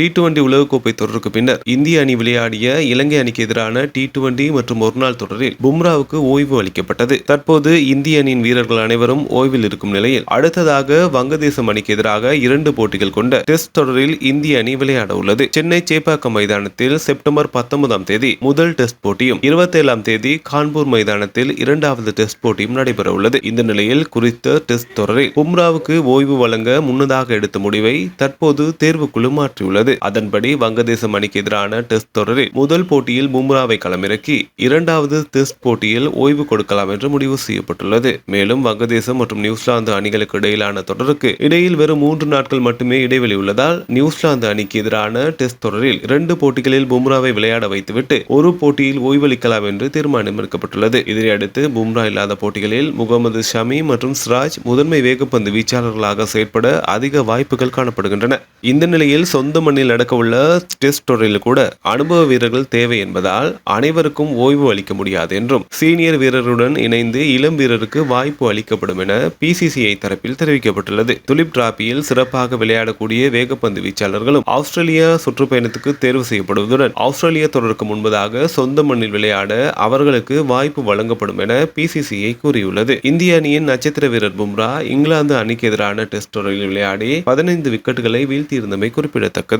T twenty உலகக்கோப்பை தொடருக்கு பின்னர் இந்திய அணி விளையாடிய இலங்கை அணிக்கு எதிரான டி டுவெண்டி மற்றும் ஒருநாள் தொடரில் பும்ராவுக்கு ஓய்வு அளிக்கப்பட்டது. தற்போது இந்திய அணியின் வீரர்கள் அனைவரும் ஓய்வில் இருக்கும் நிலையில் அடுத்ததாக வங்கதேசம் அணிக்கு எதிராக இரண்டு போட்டிகள் கொண்ட டெஸ்ட் தொடரில் இந்திய அணி விளையாட உள்ளது. சென்னை சேப்பாக்கம் மைதானத்தில் செப்டம்பர் பத்தொன்பதாம் தேதி முதல் டெஸ்ட் போட்டியும் இருபத்தேழாம் தேதி கான்பூர் மைதானத்தில் இரண்டாவது டெஸ்ட் போட்டியும் நடைபெற உள்ளது. இந்த நிலையில் குறித்த டெஸ்ட் தொடரில் பும்ராவுக்கு ஓய்வு வழங்க முன்னதாக எடுத்த முடிவை தற்போது தேர்வுக்குழு மாற்றியுள்ளது. அதன்படி வங்கதேசம் அணிக்கு எதிரான டெஸ்ட் தொடரில் முதல் போட்டியில் பும்ராவை களமிறக்கி இரண்டாவது டெஸ்ட் போட்டியில் ஓய்வு கொடுக்கலாம் என்று முடிவு செய்யப்பட்டுள்ளது. மேலும் வங்கதேசம் மற்றும் நியூசிலாந்து அணிகளுக்கு இடையிலான தொடருக்கு இடையில் வெறும் மூன்று நாட்கள் மட்டுமே இடைவெளி உள்ளதால் நியூசிலாந்து அணிக்கு எதிரான டெஸ்ட் தொடரில் இரண்டு போட்டிகளில் பும்ராவை விளையாட வைத்துவிட்டு ஒரு போட்டியில் ஓய்வளிக்கலாம் என்று தீர்மானம் எடுக்கப்பட்டுள்ளது. இதனையடுத்து பும்ரா இல்லாத போட்டிகளில் முகமது ஷமி மற்றும் சிராஜ் முதன்மை வேகப்பந்து வீச்சாளர்களாக செயற்பட அதிக வாய்ப்புகள் காணப்படுகின்றன. இந்த நிலையில் சொந்த மண்ணில் நடக்கவுள்ள டெஸ்ட் தொடரில் கூட அனுபவ வீரர்கள் தேவை என்பதால் அனைவருக்கும் ஓய்வு அளிக்க முடியாது என்றும் சீனியர் வீரருடன் இணைந்து இளம் வீரருக்கு வாய்ப்பு அளிக்கப்படும் என பிசிசிஐ தரப்பில் தெரிவிக்கப்பட்டுள்ளது. துலிப் டிராபியில் சிறப்பாக விளையாடக்கூடிய வேகப்பந்து வீச்சாளர்களும் ஆஸ்திரேலியா சுற்றுப்பயணத்துக்கு தேர்வு செய்யப்படுவதுடன் ஆஸ்திரேலியா தொடருக்கு முன்பதாக சொந்த மண்ணில் விளையாட அவர்களுக்கு வாய்ப்பு வழங்கப்படும் என பிசிசிஐ கூறியுள்ளது. இந்திய அணியின் நட்சத்திர வீரர் பும்ரா இங்கிலாந்து அணிக்கு எதிரான டெஸ்ட் தொடரில் விளையாடி பதினைந்து விக்கெட்டுகளை வீழ்த்தியிருந்தமை குறிப்பிடத்தக்கது.